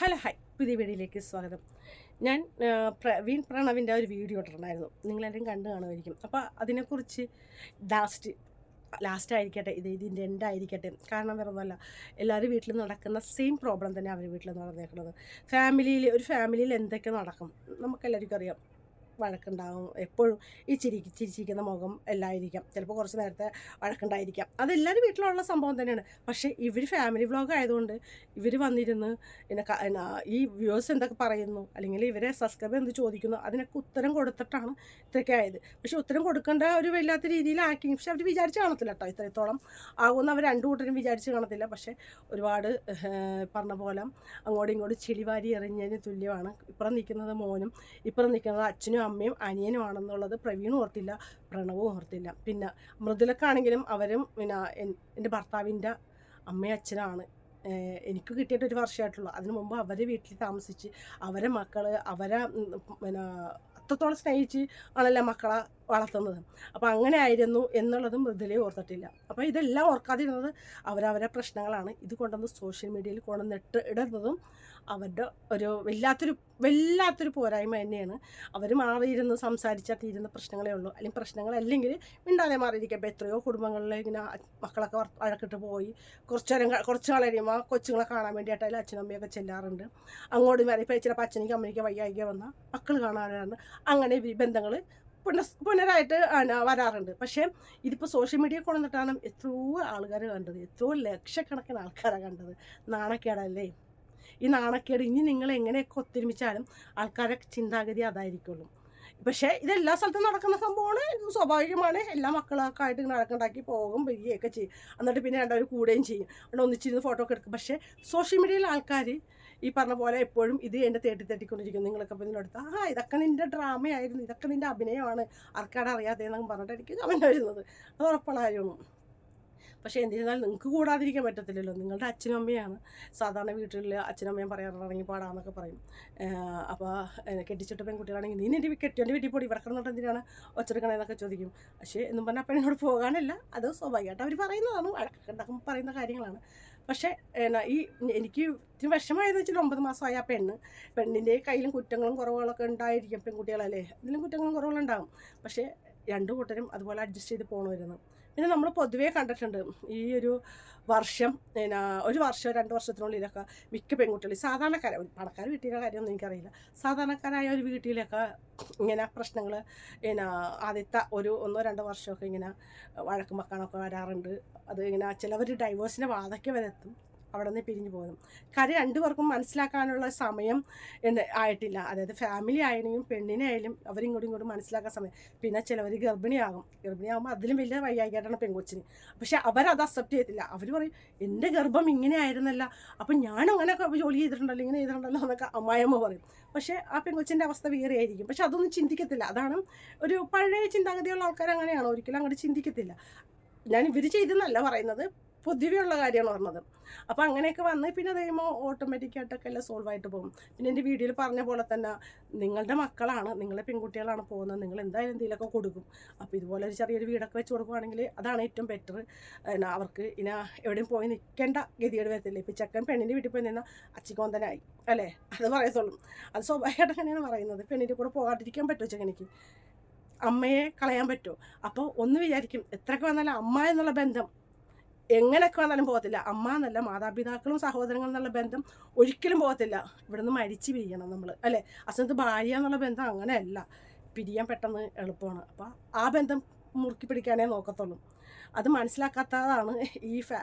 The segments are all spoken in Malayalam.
Hello hi. പുതിയ വീഡിയോയിലേക്ക് സ്വാഗതം. ഞാൻ പ്രവീൺ പ്രണവിന്റെ ഒരു വീഡിയോ ഇട്ടിട്ടുണ്ടായിരുന്നു. നിങ്ങളെല്ലാം കണ്ടു കാണുമായിരിക്കും. അപ്പോൾ അതിനെക്കുറിച്ച് ലാസ്റ്റ് ലാസ്റ്റ് ആയിരിക്കട്ടെ ഇത് ഇതിന്റെ എൻഡായിരിക്കട്ടെ കാരണം വേറെ ഒന്നുമല്ല എല്ലാവരും വീട്ടിൽ നടക്കുന്ന സെയിം പ്രോബ്ലം തന്നെ അവർ വീട്ടിൽ നടന്നേക്കുന്നത്. ഫാമിലിയിൽ ഒരു ഫാമിലിയിൽ എന്തൊക്കെ നടക്കും? നമുക്കെല്ലാവർക്കും അറിയാം. വഴക്കുണ്ടാവും. എപ്പോഴും ഈ ചിരി ചിരിച്ചിരിക്കുന്ന മുഖം എല്ലായിരിക്കാം. ചിലപ്പോൾ കുറച്ച് നേരത്തെ വഴക്കുണ്ടായിരിക്കാം. അതെല്ലാവരും വീട്ടിലുള്ള സംഭവം തന്നെയാണ്. പക്ഷേ ഇവർ ഫാമിലി വ്ളോഗ് ആയതുകൊണ്ട് ഇവർ വന്നിരുന്ന് പിന്നെ ഈ വ്യൂവേഴ്സ് എന്തൊക്കെ പറയുന്നു അല്ലെങ്കിൽ ഇവരെ സബ്സ്ക്രൈബ് എന്ത് ചോദിക്കുന്നു അതിനൊക്കെ ഉത്തരം കൊടുത്തിട്ടാണ് ഇത്രയൊക്കെ ആയത്. പക്ഷേ ഉത്തരം കൊടുക്കേണ്ട ഒരു വല്ലാത്ത രീതിയിലാക്കി പക്ഷെ അവർ വിചാരിച്ച് കാണത്തില്ല കേട്ടോ ഇത്രത്തോളം ആകുമെന്ന് അവർ രണ്ടു കൂട്ടരും വിചാരിച്ച് കാണത്തില്ല. പക്ഷേ ഒരുപാട് പറഞ്ഞ പോലെ അങ്ങോട്ടും ഇങ്ങോട്ടും ചെളിവാരി എറിഞ്ഞതിന് തുല്യമാണ്. ഇപ്പുറം നിൽക്കുന്നത് മോനും ഇപ്പുറം നിൽക്കുന്നത് അച്ഛനും അമ്മയും അനിയനുമാണെന്നുള്ളത് പ്രവീണും ഓർത്തില്ല പ്രണവും ഓർത്തില്ല. പിന്നെ മൃദുലക്കാണെങ്കിലും അവരും പിന്നെ എൻ- എന്റെ ഭർത്താവിന്റെ അമ്മയും അച്ഛനാണ് എനിക്ക് കിട്ടിയിട്ട് ഒരു വർഷമായിട്ടുള്ളൂ. അതിനു മുമ്പ് അവരെ വീട്ടിൽ താമസിച്ച് അവരെ മക്കൾ അവരെ പിന്നെ അത്രത്തോളം സ്നേഹിച്ച് ആണല്ലോ മക്കളെ വളർത്തുന്നത്. അപ്പോൾ അങ്ങനെ ആയിരുന്നു എന്നുള്ളതും മൃദുലെ ഓർത്തിട്ടില്ല. അപ്പോൾ ഇതെല്ലാം ഓർക്കാതിരുന്നത് അവരവരെ പ്രശ്നങ്ങളാണ്. ഇത് കൊണ്ടുവന്ന് സോഷ്യൽ മീഡിയയിൽ കൊണ്ടുവന്നിട്ട് ഇടുന്നതും അവരുടെ ഒരു വല്ലാത്തൊരു വല്ലാത്തൊരു പോരായ്മ തന്നെയാണ്. അവർ മാറിയിരുന്ന് സംസാരിച്ചാൽ തീരുന്ന പ്രശ്നങ്ങളേ ഉള്ളൂ. അല്ലെങ്കിൽ പ്രശ്നങ്ങളല്ലെങ്കിൽ മിണ്ടാതെ മാറിയിരിക്കാം. ഇപ്പോൾ എത്രയോ കുടുംബങ്ങളിൽ ഇങ്ങനെ മക്കളൊക്കെ വഴക്കിട്ട് പോയി. കുറച്ച് നേരം കുറച്ച് നാൾ കഴിയുമ്പോൾ കൊച്ചുങ്ങളെ കാണാൻ വേണ്ടിയിട്ടായാലും അച്ഛനും അമ്മയൊക്കെ ചെല്ലാറുണ്ട്. അങ്ങോട്ട് വരെ ഇപ്പോൾ ചിലപ്പോൾ അച്ഛനും അമ്മയ്ക്ക് വയ്യായിക വന്നാൽ മക്കൾ കാണാനാണ്. അങ്ങനെ ബന്ധങ്ങൾ പുനഃ പുനരായിട്ട് വരാറുണ്ട്. പക്ഷേ ഇതിപ്പോൾ സോഷ്യൽ മീഡിയ കൊണ്ടുവന്നിട്ടാണ് എത്രയോ ആൾക്കാർ കണ്ടത്. എത്രയോ ലക്ഷക്കണക്കിന് ആൾക്കാരാണ് കണ്ടത്. നാണക്കേടല്ലേ? ഈ നാണക്കേട് ഇനി നിങ്ങൾ എങ്ങനെയൊക്കെ ഒത്തൊരുമിച്ചാലും ആൾക്കാരെ ചിന്താഗതി അതായിരിക്കുള്ളൂ. പക്ഷേ ഇതെല്ലാ സ്ഥലത്തും നടക്കുന്ന സംഭവമാണ്. സ്വാഭാവികമാണ്. എല്ലാ മക്കളൊക്കെ ആയിട്ട് നടക്കുണ്ടാക്കി പോകും വരികയൊക്കെ ചെയ്യും. എന്നിട്ട് പിന്നെ രണ്ടവർ കൂടുകയും ചെയ്യും. അവിടെ ഒന്നിച്ചിരുന്ന് ഫോട്ടോ ഒക്കെ എടുക്കും. പക്ഷേ സോഷ്യൽ മീഡിയയിൽ ആൾക്കാർ ഈ പറഞ്ഞ പോലെ എപ്പോഴും ഇത് എന്റെ തേട്ടി തേട്ടിക്കൊണ്ടിരിക്കും നിങ്ങളൊക്കെ ഇതിനടുത്ത് ആ ഇതൊക്കെ നിന്റെ ഡ്രാമയായിരുന്നു ഇതൊക്കെ നിന്റെ അഭിനയമാണ്. ആർക്കാട് എന്നൊക്കെ പറഞ്ഞിട്ട് എനിക്ക് വരുന്നത്. അത് ഉറപ്പുള്ള കാര്യമാണ്. പക്ഷേ എന്നിരുന്നാൽ നിങ്ങൾക്ക് കൂടാതിരിക്കാൻ പറ്റത്തില്ലല്ലോ. നിങ്ങളുടെ അച്ഛനും അമ്മയാണ്. സാധാരണ വീട്ടിൽ അച്ഛനും അമ്മയും പറയാറുണ്ടെങ്കിൽ പാടാന്നൊക്കെ പറയും. അപ്പോൾ കെട്ടിച്ചിട്ട് പെൺകുട്ടികളാണെങ്കിൽ നീ എന്റെ കെട്ടി എന്റെ വീട്ടിൽ പോയി ഇവിടെ എന്തിനാണ് ഒച്ചെടുക്കണമെന്നൊക്കെ ചോദിക്കും. പക്ഷേ എന്നും പറഞ്ഞാൽ പെണ്ണിനോട് പോകാനല്ല അത് സ്വാഭാവികമായിട്ട് അവർ പറയുന്നതാണ് വഴക്കുണ്ടാക്കുമ്പോൾ പറയുന്ന കാര്യങ്ങളാണ്. പക്ഷേ എന്നാ ഈ എനിക്ക് ഇത്തിരി വിഷമമായെന്ന് വെച്ചാൽ ഒമ്പത് മാസമായ ആ പെണ്ണ്. പെണ്ണിന്റെ കയ്യിലും കുറ്റങ്ങളും കുറവുകളൊക്കെ ഉണ്ടായിരിക്കും പെൺകുട്ടികളല്ലേ. ഇതിലും കുറ്റങ്ങളും കുറവുകളുണ്ടാകും പക്ഷേ രണ്ടു കൂട്ടരും അതുപോലെ അഡ്ജസ്റ്റ് ചെയ്ത് പോകണമായിരുന്നു പിന്നെ നമ്മൾ പൊതുവേ കണ്ടിട്ടുണ്ട് ഈ ഒരു വർഷം പിന്നെ ഒരു വർഷം രണ്ട് വർഷത്തിനുള്ളിലൊക്കെ മിക്ക പെൺകുട്ടികളും സാധാരണക്കാര പണക്കാർ വീട്ടിലെ കാര്യമൊന്നും എനിക്കറിയില്ല. സാധാരണക്കാരായ ഒരു വീട്ടിലൊക്കെ ഇങ്ങനെ പ്രശ്നങ്ങൾ പിന്നെ ആദ്യത്തെ ഒരു ഒന്നോ രണ്ടോ വർഷമൊക്കെ ഇങ്ങനെ വഴക്കും വെക്കാനൊക്കെ വരാറുണ്ട്. അത് ഇങ്ങനെ ചിലവർ ഡൈവേഴ്സിന്റെ വാതൊക്കെ വരെ എത്തും. അവിടെ നിന്ന് പിരിഞ്ഞു പോകും കാര്യം രണ്ടുപേർക്കും മനസ്സിലാക്കാനുള്ള സമയം ആയിട്ടില്ല. അതായത് ഫാമിലി ആയാലും പെണ്ണിനെ ആയാലും അവരിങ്ങോട്ടും ഇങ്ങോട്ടും മനസ്സിലാക്കാൻ സമയം. പിന്നെ ചിലവർ ഗർഭിണിയാകും. ഗർഭിണിയാകുമ്പോൾ അതിലും വലിയ വയ്യായിട്ടാണ് പെൺകൊച്ചിന് പക്ഷെ അവരത് അക്സെപ്റ്റ് ചെയ്തില്ല. അവർ പറയും എന്റെ ഗർഭം ഇങ്ങനെ ആയിരുന്നല്ല. അപ്പം ഞാനും അങ്ങനെയൊക്കെ ജോലി ചെയ്തിട്ടുണ്ടല്ലോ ഇങ്ങനെ ചെയ്തിട്ടുണ്ടല്ലോ എന്നൊക്കെ അമ്മായമ്മ പറയും. പക്ഷേ ആ പെൺകൊച്ചിന്റെ അവസ്ഥ വേറെ ആയിരിക്കും. പക്ഷെ അതൊന്നും ചിന്തിക്കത്തില്ല. അതാണ് ഒരു പഴയ ചിന്താഗതിയുള്ള ആൾക്കാർ അങ്ങനെയാണ് ഒരിക്കലും അങ്ങോട്ട് ചിന്തിക്കത്തില്ല. ഞാൻ ഇവർ ചെയ്തെന്നല്ല പറയുന്നത്. പൊതുവെയുള്ള കാര്യമാണ് പറഞ്ഞത്. അപ്പോൾ അങ്ങനെയൊക്കെ വന്ന് പിന്നെ അത് കഴിയുമ്പോൾ ഓട്ടോമാറ്റിക്കായിട്ടൊക്കെ എല്ലാം സോൾവ് ആയിട്ട് പോകും. പിന്നെ എന്റെ വീഡിയോയിൽ പറഞ്ഞ പോലെ തന്നെ നിങ്ങളുടെ മക്കളാണ് നിങ്ങളെ പെൺകുട്ടികളാണ് പോകുന്നത്. നിങ്ങൾ എന്തായാലും എന്തെങ്കിലുമൊക്കെ കൊടുക്കും. അപ്പോൾ ഇതുപോലെ ഒരു ചെറിയൊരു വീടൊക്കെ വെച്ച് കൊടുക്കുവാണെങ്കിൽ അതാണ് ഏറ്റവും ബെറ്റർ അവർക്ക് ഇനി എവിടെയും പോയി നിൽക്കേണ്ട ഗതികേട് വരത്തില്ല. ഇപ്പോൾ ചെക്കൻ പെണ്ണിന്റെ വീട്ടിൽ പോയി നിന്നാൽ അച്ചിക്കോന്തനായി അല്ലേ? അത് പറയത്തുള്ളൂ. അത് സ്വാഭാവികമായിട്ട് അങ്ങനെയാണ് പറയുന്നത്. പെണ്ണിന്റെ കൂടെ പോകാതിരിക്കാൻ പറ്റുമോ ചെക്കനിക്ക്? അമ്മയെ കളയാൻ പറ്റുമോ? അപ്പോൾ ഒന്ന് വിചാരിക്കും എത്രയൊക്കെ വന്നാലും അമ്മ എന്നുള്ള ബന്ധം എങ്ങനെയൊക്കെ വന്നാലും പോകത്തില്ല. അമ്മ എന്നല്ല മാതാപിതാക്കളും സഹോദരങ്ങളും എന്നുള്ള ബന്ധം ഒരിക്കലും പോകത്തില്ല. ഇവിടെ നിന്ന് മരിച്ചു പിരിയണം നമ്മൾ അല്ലേ? അസമത്ത് ഭാര്യ എന്നുള്ള ബന്ധം അങ്ങനെയല്ല. പിരിയാൻ പെട്ടെന്ന് എളുപ്പമാണ്. അപ്പോൾ ആ ബന്ധം മുറുക്കി പിടിക്കാനേ നോക്കത്തുള്ളൂ. അത് മനസ്സിലാക്കാത്തതാണ് ഈ ഫാ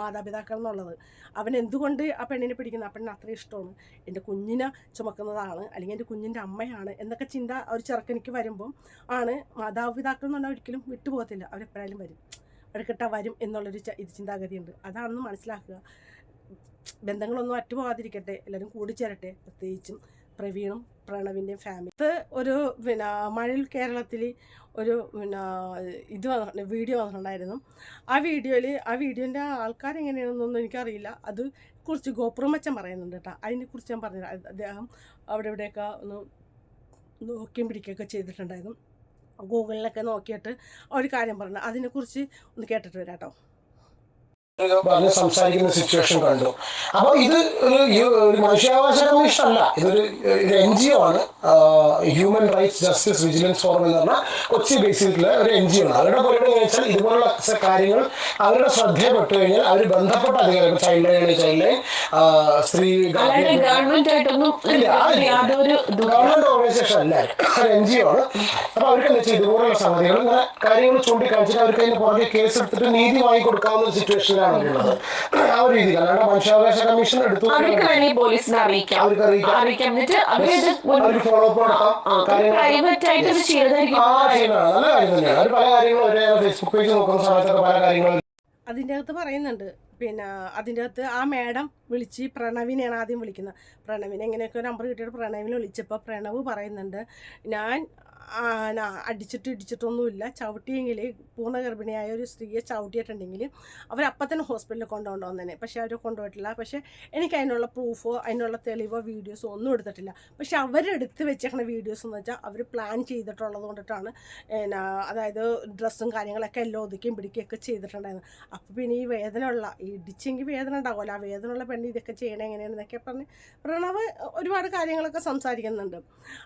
മാതാപിതാക്കൾ എന്നുള്ളത്. അവൻ എന്തുകൊണ്ട് ആ പെണ്ണിനെ പിടിക്കുന്നത് ആ പെണ്ണിന് അത്ര ഇഷ്ടമാണ്. എന്റെ കുഞ്ഞിനെ ചുമക്കുന്നതാണ് അല്ലെങ്കിൽ എന്റെ കുഞ്ഞിന്റെ അമ്മയാണ് എന്നൊക്കെ ചിന്ത ഒരു ചെറുക്കനിക്ക് വരുമ്പം ആണ് മാതാപിതാക്കൾ എന്ന് പറഞ്ഞാൽ ഒരിക്കലും വിട്ടുപോകത്തില്ല. അവരെപ്പോഴായാലും വരും. അടുക്കട്ട വരും എന്നുള്ളൊരു ഇത് ചിന്താഗതിയുണ്ട്. അതാണെന്ന് മനസ്സിലാക്കുക. ബന്ധങ്ങളൊന്നും അറ്റുപോകാതിരിക്കട്ടെ എല്ലാവരും കൂടിച്ചേരട്ടെ. പ്രത്യേകിച്ചും പ്രവീണും പ്രണവിന്റെയും ഫാമിലി ഇത് ഒരു പിന്നെ മഴയിൽ കേരളത്തിൽ ഒരു പിന്നെ ഇത് വന്നിട്ടുണ്ട് വീഡിയോ വന്നിട്ടുണ്ടായിരുന്നു. ആ വീഡിയോയിൽ ആ വീഡിയോന്റെ ആൾക്കാരെങ്ങനെയാണെന്നൊന്നും എനിക്കറിയില്ല. അത് കുറിച്ച് ഗോപുരമച്ചൻ പറയുന്നുണ്ട് കേട്ടോ. അതിനെക്കുറിച്ച് ഞാൻ പറഞ്ഞു അദ്ദേഹം അവിടെ ഇവിടെയൊക്കെ ഒന്ന് നോക്കിയും പിടിക്കുകയൊക്കെ ചെയ്തിട്ടുണ്ടായിരുന്നു. ഗൂഗിളിലൊക്കെ നോക്കിയിട്ട് ഒരു കാര്യം പറഞ്ഞു. അതിനെക്കുറിച്ച് ഒന്ന് കേട്ടിട്ട് വരാം കേട്ടോ പറഞ്ഞ് സംസാരിക്കുന്ന സിറ്റുവേഷൻ കണ്ടു. അപ്പോൾ ഇത് ഒരു മനുഷ്യാവകാശ കമ്മീഷൻ അല്ല ഇതൊരു ഒരു എൻ ജി ഒ ആണ് human rights justice vigilance forum എന്ന് പറഞ്ഞാൽ കൊച്ചി ബേസിലുള്ള ഒരു എൻ ജി ഒ ആണ്. അവരുടെ പരിപാടി എന്ന് വെച്ചാൽ ഇതുപോലുള്ള കാര്യങ്ങൾ അവരുടെ ശ്രദ്ധയപ്പെട്ടു കഴിഞ്ഞാൽ അവർ ബന്ധപ്പെട്ട അധികാരം ചൈൽഡ് ലൈൻ ചൈൽഡ് ലൈൻ സ്ത്രീ ഗവൺമെന്റ് ഇതും ഓർഗനൈസേഷൻ അല്ല ഒരു എൻ ജി ഒ ആണ്. അപ്പൊ അവർക്ക് എന്താ വെച്ചാൽ ഇതുപോലുള്ള സംഗതികൾ ഇങ്ങനെ കാര്യങ്ങൾ ചൂണ്ടിക്കാണിച്ചിട്ട് അവർക്ക് അതിന് പുറകെ കേസ് എടുത്തിട്ട് നീതി വാങ്ങി കൊടുക്കാവുന്ന സിറ്റുവേഷനിലാണ് ഉള്ളത് ആ ഒരു രീതിയിൽ അല്ലാണ്ട് മനുഷ്യാവകാശ കമ്മീഷൻ എടുത്തു അവർക്ക് വേണമെങ്കിൽ പോലീസിനെ അറിയിക്കാം. അവർക്ക് അറിയിക്കാം. അറിയിക്കാം. എന്നിട്ട് അവരത് അവർക്ക് ഫോളോ അപ്പ് നടത്താം. കാര്യങ്ങൾ പ്രൈവറ്റ് ആയിട്ട് ഇത് ചെയ്തായിരിക്കും ആ ചെയ്യുന്നതാണ്. നല്ല കാര്യം തന്നെയാണ്. അവർ പല കാര്യങ്ങളും ഒരേ ഫേസ്ബുക്ക് പേജ് നോക്കുന്ന സമയത്തൊക്കെ പല കാര്യങ്ങളും അതിന്റെ അകത്ത് പറയുന്നുണ്ട്. പിന്നെ അതിന്റെ അകത്ത് ആ മാഡം വിളിച്ച് പ്രണവിനെയാണ് ആദ്യം വിളിക്കുന്നത്. പ്രണവിനെ എങ്ങനെയൊക്കെ നമ്പർ കിട്ടിയിട്ട് പ്രണവിനെ വിളിച്ചപ്പോൾ പ്രണവ് പറയുന്നുണ്ട് ഞാൻ അടിച്ചിട്ട് ഇടിച്ചിട്ടൊന്നുമില്ല. ചവിട്ടിയെങ്കിൽ പൂർണ ഗർഭിണിയായ ഒരു സ്ത്രീയെ ചവിട്ടിയിട്ടുണ്ടെങ്കിൽ അവരപ്പം തന്നെ ഹോസ്പിറ്റലിൽ തന്നെ പക്ഷേ അവർ കൊണ്ടുപോയിട്ടില്ല. പക്ഷേ എനിക്ക് അതിനുള്ള പ്രൂഫോ അതിനുള്ള തെളിവോ വീഡിയോസോ ഒന്നും എടുത്തിട്ടില്ല. പക്ഷേ അവരെടുത്ത് വെച്ചേക്കുന്ന വീഡിയോസ് എന്ന് വെച്ചാൽ അവർ പ്ലാൻ ചെയ്തിട്ടുള്ളത് കൊണ്ടിട്ടാണ് എന്നാ അതായത് ഡ്രസ്സും കാര്യങ്ങളൊക്കെ എല്ലാം ഒതുക്കിയും പിടിക്കുകയൊക്കെ ചെയ്തിട്ടുണ്ടായിരുന്നു അപ്പോൾ പിന്നെ ഈ വേദനയുള്ള ഇടിച്ചെങ്കിൽ വേദന ഉണ്ടാവുമല്ലോ. ആ വേദനയുള്ള പെണ്ണ് ഇതൊക്കെ ചെയ്യണേ എങ്ങനെയാണെന്നൊക്കെ പറഞ്ഞ് പ്രണവ് ഒരുപാട് കാര്യങ്ങളൊക്കെ സംസാരിക്കുന്നുണ്ട്.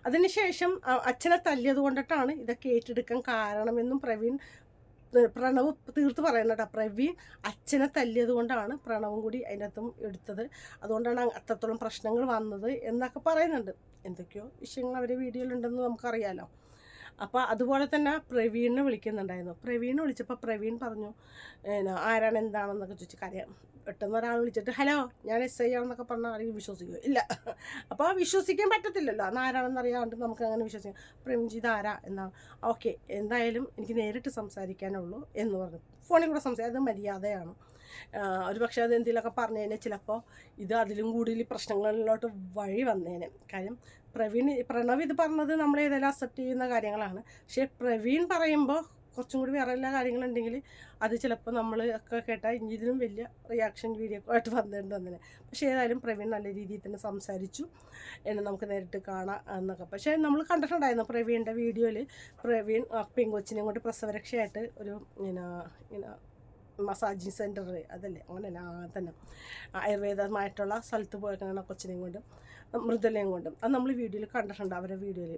അതിനുശേഷം അച്ഛനെ അച്ഛനെ തല്ലിയത് കൊണ്ടിട്ടാണ് ഇതൊക്കെ ഏറ്റെടുക്കാൻ കാരണമെന്നും പ്രവീൺ പ്രണവ് തീർത്ത് പറയുന്നുണ്ട് പ്രവീൺ അച്ഛനെ തല്ലിയത് കൊണ്ടാണ് പ്രണവും കൂടി അതിനകത്തും എടുത്തത്. അതുകൊണ്ടാണ് അത്രത്തോളം പ്രശ്നങ്ങൾ വന്നത് എന്നൊക്കെ പറയുന്നുണ്ട്. എന്തൊക്കെയോ വിഷയങ്ങൾ അവരെ വീഡിയോയിലുണ്ടെന്ന് നമുക്കറിയാലോ. അപ്പോൾ അതുപോലെ തന്നെ പ്രവീണിനെ വിളിക്കുന്നുണ്ടായിരുന്നു. പ്രവീണിനെ വിളിച്ചപ്പോൾ പ്രവീൺ പറഞ്ഞു ആരാണ് എന്താണെന്നൊക്കെ ചോദിച്ചു കാര്യം പെട്ടെന്ന് ഒരാൾ വിളിച്ചിട്ട് ഹലോ ഞാൻ എസ് ഐ ആണെന്നൊക്കെ പറഞ്ഞാൽ ആരെങ്കിലും വിശ്വസിക്കുമോ ഇല്ല. അപ്പോൾ വിശ്വസിക്കാൻ പറ്റത്തില്ലല്ലോ. അന്ന് ആരാണെന്ന് അറിയാണ്ട് നമുക്ക് അങ്ങനെ വിശ്വസിക്കാം. പ്രേംജിത് ആരാ? എന്നാണ് ഓക്കെ എന്തായാലും എനിക്ക് നേരിട്ട് സംസാരിക്കാനുള്ളൂ എന്ന് പറഞ്ഞു. ഫോണിൽ കൂടെ സംസാരിക്കുന്നത് മര്യാദയാണ്. ഒരു പക്ഷേ അത് എന്തെങ്കിലുമൊക്കെ പറഞ്ഞു കഴിഞ്ഞാൽ ചിലപ്പോൾ ഇത് അതിലും കൂടുതൽ പ്രശ്നങ്ങളിലോട്ട് വഴി വന്നേനെ. കാര്യം പ്രവീൺ പ്രണവ് ഇത് പറഞ്ഞത് നമ്മൾ ഏതെല്ലാം അക്സെപ്റ്റ് ചെയ്യുന്ന കാര്യങ്ങളാണ്. പക്ഷേ പ്രവീൺ പറയുമ്പോൾ കുറച്ചും കൂടി വേറെ എല്ലാ കാര്യങ്ങളുണ്ടെങ്കിൽ അത് ചിലപ്പോൾ നമ്മൾ ഒക്കെ കേട്ടാൽ ഇതിലും വലിയ റിയാക്ഷൻ വീഡിയോ ആയിട്ട് വന്നിട്ടുണ്ട് വന്നേനെ പക്ഷേ ഏതായാലും പ്രവീൺ നല്ല രീതിയിൽ തന്നെ സംസാരിച്ചു. എന്നെ നമുക്ക് നേരിട്ട് കാണാം എന്നൊക്കെ. പക്ഷേ നമ്മൾ കണ്ടിട്ടുണ്ടായിരുന്നു പ്രവീണിന്റെ വീഡിയോയിൽ പ്രവീൺ പെങ്കൊച്ചിനെയും പെങ്കൊച്ചിനെ കൊണ്ട് പ്രസവരക്ഷയായിട്ട് ഒരു ഇങ്ങനെ ഇങ്ങനെ മസാജിങ് സെന്റർ അതല്ലേ? അങ്ങനെയല്ല തന്നെ. ആയുർവേദമായിട്ടുള്ള സ്ഥലത്ത് പോയേക്കാണ് കൊച്ചിനെയും കൊണ്ടും മൃദുലയും കൊണ്ടും. അത് നമ്മൾ വീഡിയോയിൽ കണ്ടിട്ടുണ്ട് അവരുടെ വീഡിയോയിൽ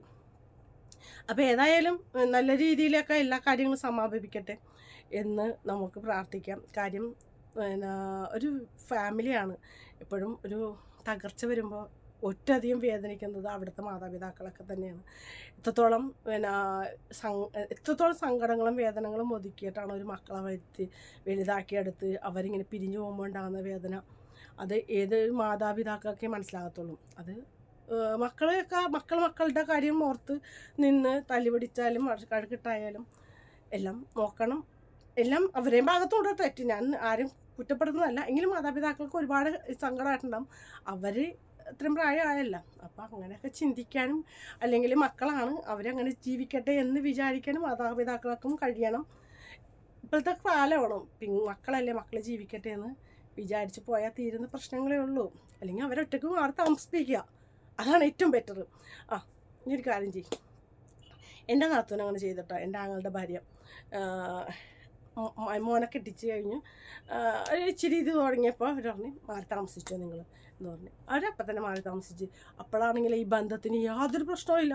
അപ്പോൾ ഏതായാലും നല്ല രീതിയിലൊക്കെ എല്ലാ കാര്യങ്ങളും സമാപിപ്പിക്കട്ടെ എന്ന് നമുക്ക് പ്രാർത്ഥിക്കാം. കാര്യം പിന്നെ ഒരു ഫാമിലിയാണ്. എപ്പോഴും ഒരു തകർച്ച വരുമ്പോൾ ഒറ്റയധികം വേദനിക്കുന്നത് അവിടുത്തെ മാതാപിതാക്കളൊക്കെ തന്നെയാണ്. എത്രത്തോളം പിന്നെ എത്രത്തോളം സങ്കടങ്ങളും വേദനകളും ഒതുക്കിയിട്ടാണ് ഒരു മക്കളെ വരുത്തി വലുതാക്കിയെടുത്ത് അവരിങ്ങനെ പിരിഞ്ഞു പോകുമ്പോൾ ഉണ്ടാകുന്ന വേദന. അത് ഏത് മാതാപിതാക്കൾക്കേ മനസ്സിലാകത്തുള്ളൂ. അത് മക്കളെയൊക്കെ മക്കൾ മക്കളുടെ കാര്യം ഓർത്ത് നിന്ന് തല്ലി പിടിച്ചാലും കഴുക്കിട്ടായാലും എല്ലാം നോക്കണം. എല്ലാം അവരെയും ഭാഗത്തോടെ തെറ്റി. ഞാൻ ആരും കുറ്റപ്പെടുന്നതല്ല എങ്കിലും മാതാപിതാക്കൾക്ക് ഒരുപാട് സങ്കടമായിട്ടുണ്ടാകും അവർ ഇത്രയും പ്രായമായല്ല. അപ്പം അങ്ങനെയൊക്കെ ചിന്തിക്കാനും അല്ലെങ്കിൽ മക്കളാണ് അവരങ്ങനെ ജീവിക്കട്ടെ എന്ന് വിചാരിക്കാനും മാതാപിതാക്കൾക്കും കഴിയണം. ഇപ്പോഴത്തെ കാലമാണ്? പിന്നെ മക്കളല്ലേ മക്കൾ ജീവിക്കട്ടെ എന്ന് വിചാരിച്ച് പോയാൽ തീരുന്ന പ്രശ്നങ്ങളേ ഉള്ളൂ. അല്ലെങ്കിൽ അവരൊറ്റക്ക് മാറി താമസിപ്പിക്കുക. അതാണ് ഏറ്റവും ബെറ്റർ ആ ഇനി ഒരു കാര്യം ചെയ്യും. എന്റെ നാത്തൂൻ അങ്ങനെ ചെയ്തിട്ടോ എന്റെ ആങ്ങളുടെ ഭാര്യ. മോനെ കെട്ടിച്ച് കഴിഞ്ഞ് ഇച്ചിരി ഇത് തുടങ്ങിയപ്പോൾ അവർ പറഞ്ഞു മാറി താമസിച്ചോ നിങ്ങൾ. എന്ന് പറഞ്ഞു. അവരപ്പം തന്നെ മാറി താമസിച്ച്. അപ്പോഴാണെങ്കിൽ ഈ ബന്ധത്തിന് യാതൊരു പ്രശ്നവും ഇല്ല.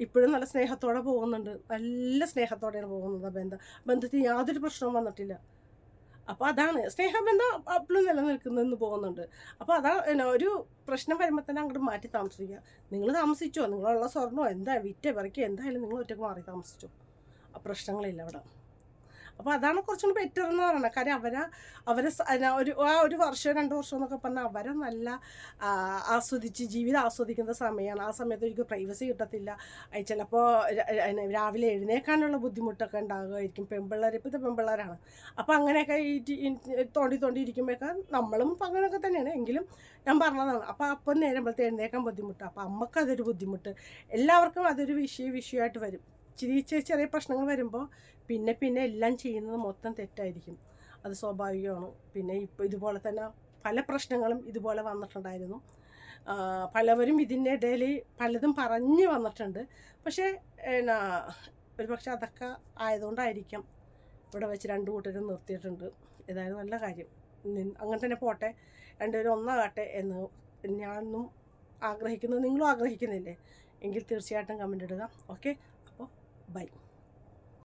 ഇപ്പോഴും നല്ല സ്നേഹത്തോടെ പോകുന്നുണ്ട്. നല്ല സ്നേഹത്തോടെയാണ് പോകുന്നത് ആ ബന്ധം. ബന്ധത്തിന് യാതൊരു പ്രശ്നവും വന്നിട്ടില്ല. അപ്പോൾ അതാണ്. സ്നേഹബന്ധം അപ്പോഴും നിലനിൽക്കുന്നതെന്ന് പോകുന്നുണ്ട്. അപ്പോൾ അതാ ഒരു പ്രശ്നം വരുമ്പോൾ തന്നെ അങ്ങോട്ട് മാറ്റി താമസിക്കുക. നിങ്ങൾ താമസിച്ചോ? നിങ്ങളുള്ള സ്വർണമോ എന്താ വിറ്റ വിറക്കി എന്തായാലും നിങ്ങൾ ഒറ്റയ്ക്ക് മാറി താമസിച്ചോ? ആ പ്രശ്നങ്ങളില്ല അവിടെ. അപ്പോൾ അതാണ് കുറച്ചും ബെറ്റർ എന്ന് പറയുന്നത്. കാര്യം അവരെ അവരെ ഒരു ആ ഒരു വർഷം രണ്ട് വർഷം എന്നൊക്കെ പറഞ്ഞാൽ അവരെ നല്ല ആസ്വദിച്ച് ജീവിതം ആസ്വദിക്കുന്ന സമയമാണ് ആ സമയത്ത് എനിക്ക് പ്രൈവസി കിട്ടത്തില്ല. ചിലപ്പോൾ രാവിലെ എഴുന്നേക്കാനുള്ള ബുദ്ധിമുട്ടൊക്കെ ഉണ്ടാകുമായിരിക്കും. പെൺപിള്ളേർ ഇപ്പോഴത്തെ പെൺപിള്ളേരാണ് അപ്പോൾ അങ്ങനെയൊക്കെ ഈ തോണ്ടി തോണ്ടി ഇരിക്കുമ്പോഴൊക്കെ നമ്മളും ഇപ്പം അങ്ങനെയൊക്കെ തന്നെയാണ്. എങ്കിലും ഞാൻ പറഞ്ഞതാണ്. അപ്പോൾ അപ്പം നേരമ്പോഴത്തെ എഴുന്നേക്കാൻ ബുദ്ധിമുട്ടാണ് അപ്പോൾ അമ്മയ്ക്ക് അതൊരു ബുദ്ധിമുട്ട്. എല്ലാവർക്കും അതൊരു വിഷയ വിഷയമായിട്ട് വരും. ചെറിയ ചെറിയ ചെറിയ പ്രശ്നങ്ങൾ വരുമ്പോൾ പിന്നെ പിന്നെ എല്ലാം ചെയ്യുന്നത് മൊത്തം തെറ്റായിരിക്കും. അത് സ്വാഭാവികമാണ്. പിന്നെ ഇപ്പോൾ ഇതുപോലെ തന്നെ പല പ്രശ്നങ്ങളും ഇതുപോലെ വന്നിട്ടുണ്ടായിരുന്നു. പലവരും ഇതിന്റെ ഇടയിൽ പലതും പറഞ്ഞു വന്നിട്ടുണ്ട്. പക്ഷേ എന്നാ ഒരു പക്ഷെ അതൊക്കെ ആയതുകൊണ്ടായിരിക്കാം ഇവിടെ വെച്ച് രണ്ട് കൂട്ടരും നിർത്തിയിട്ടുണ്ട്. ഏതായാലും നല്ല കാര്യം. അങ്ങനെ തന്നെ പോട്ടെ. രണ്ടുപേരും ഒന്നാകട്ടെ എന്ന് ഞാനൊന്നും ആഗ്രഹിക്കുന്നു. നിങ്ങളും ആഗ്രഹിക്കുന്നില്ലേ? എങ്കിൽ തീർച്ചയായിട്ടും കമന്റ് ഇടുക. Okay Bye.